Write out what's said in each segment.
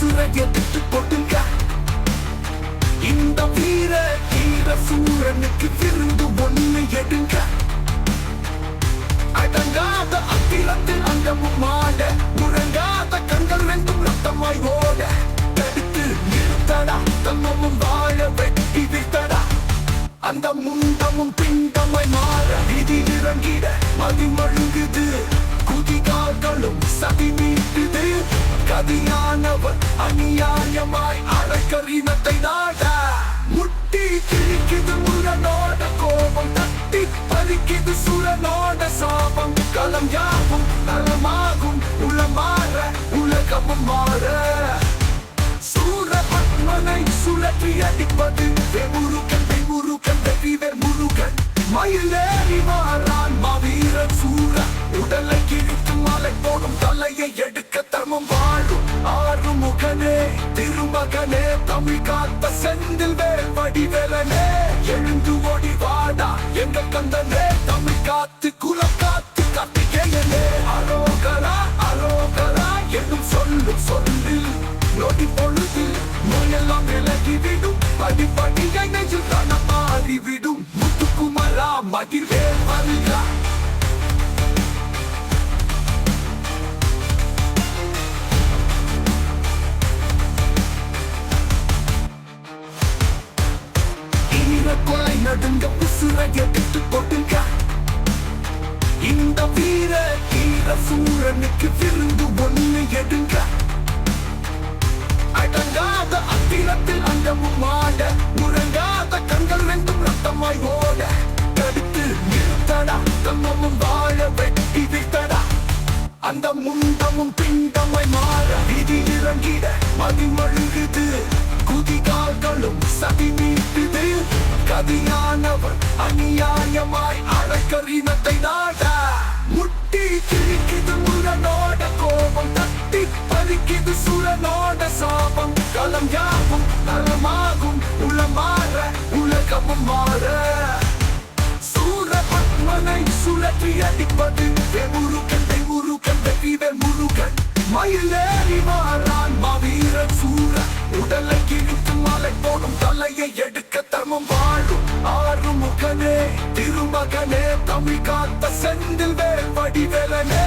எடுத்து போட்டுங்க. இந்த வீர வீர சூரனுக்கு விருந்து ஒண்ணு எடுங்க. அடங்காத அத்திலத்தில் அங்கமும் மாட முழங்காத கண்கள் ரெண்டும் ரத்தமாய் ஓட. தடுத்து நிறுத்தடா தம்மமும் வாழ வெட்டி விட்டடா. அந்த முண்டமும் பிண்டமாய் மாற விதி நிறங்கிட மதி மழுங்குது குதிகார்களும் சதி மீட்டுது. கதியானவர் அநியாயமாய் அழக்கரினத்தை நாட. முட்டி கிழிக்குது முரணோட கோபம் தட்டி பறிக்குது சுரனோட சாபம். களம் யாவும் நலமாகும் உளமாற உலகமும் மாற. சூரபத்மனை சுழற்றி அடிப்பது வெமுருகன் கிழித்து மலை போடும் தலையை எடுக்க தர்மம் வாழும். ஆறு முகனே திருமகனே தமிழ் காத்த செந்தில் வேல் வடிவேலனே எழுந்து ஓடி வாடா எங்க கந்தனே. தமிழ் காத்து குலம் காத்து கார்த்திகேயனே. அரோகரா அரோகரா என்னும் சொல்லும் சொல்லில் நொடி பொழுதில் நோயெல்லாம் விலகிவிடும் படிப்படியை நெஞ்சில் தான மாறிவிடும் முத்துக்குமரா மகிழ்வே வருகா நடுங்க உசுரை எடுத்து போட்டுங்க இந்த வீர வீர சூரனுக்கு விருந்து ஒண்ணு எடுங்க. அடங்காத அத்திரத்தில் அண்டமும் மாட முறங்காத கண்கள் ரெண்டும் ரத்தமாய் ஓட. தடுத்து நிறுத்தடா தம்மமும் வாழ வெட்டி விட்டடா. அந்த முண்டமும் பிண்டமாய் மாற விதி இறங்கிட மதி மழுகுது கதியானவர் அநியாயமாய் அழக்கரினத்தை நாட முட்டி கிழிக்குது முரணோட கோபம் தட்டி பறிக்குது சுரனோட சாபம். களம் யாவும் நலமாகும் உளமாற உலகமும் மாற. சூரபத்மனை சுழற்றி அடிப்பது வெமுருகன் வெமுருகன் வெறிவர் முருகன். மயிலேறி மாறான் மாவீரன் சூர உடலை கிழித்து மலை போடும் தலையை எடுக்க தர்மம் மகனே தமிழ் காத்த செந்தில் வேல் வடிவேலனே.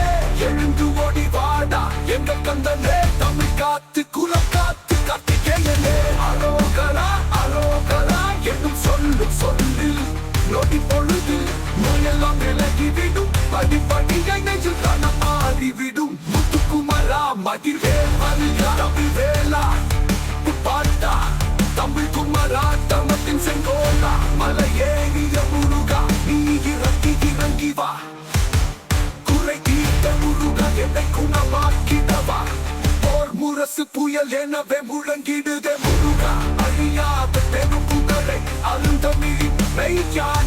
எழுந்து ஓடி வாடா எங்க கந்தனே. தமிழ் காத்து குலம் காத்து கார்த்திகேயனே. அரோகரா அரோகரா என்னும் சொல்லு சொல்லில் நொடி பொழுது. நோயெல்லாம் விலகிவிடும் படிப்படியை நெஞ்சில் தான மாறிவிடும் முத்துக்குமரா மகிழ்வே முரசு புயல் எனவே முழங்கிடுதே முருகா. அழியாத பெரும் புகழை அருந்தமிழின் மெய்யான